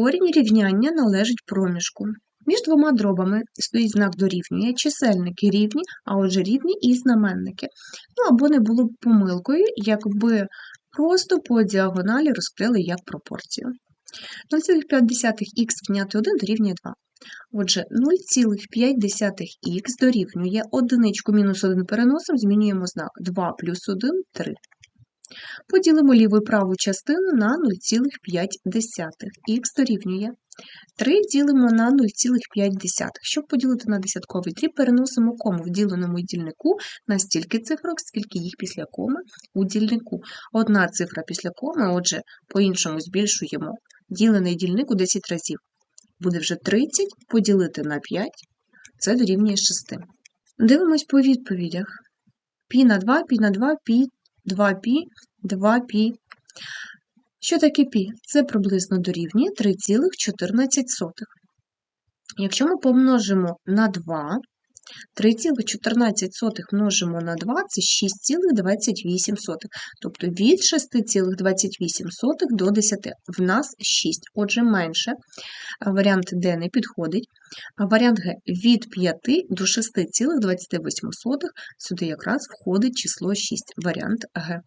Корінь рівняння належить проміжку. Між двома дробами стоїть знак дорівнює, чисельники рівні, а отже рівні і знаменники. Ну або не було б помилкою, якби просто по діагоналі розкрили як пропорцію. 0,5х відняти 1 дорівнює 2. Отже, 0,5х дорівнює одиничку мінус 1 переносимо, змінюємо знак 2 плюс 1 – 3. Поділимо ліву і праву частину на 0,5. Х дорівнює 3 ділимо на 0,5. Щоб поділити на десятковий дріб, переносимо кому в діленому дільнику на стільки цифрок, скільки їх після коми у дільнику. Одна цифра після коми, отже, по-іншому збільшуємо ділений дільник у 10 разів. Буде вже 30 поділити на 5, це дорівнює 6. Дивимось по відповідях. Пі на 2, пі на 2, пі, 2 пі, 2 пі. Що таке пі? Це приблизно дорівнює 3,14. Якщо ми помножимо на 2, 3,14 множимо на 2 це 6,28. Тобто від 6,28 до 10 в нас 6, отже менше. Варіант Д не підходить. А варіант Г від 5 до 6,28. Сюди якраз входить число 6, варіант Г.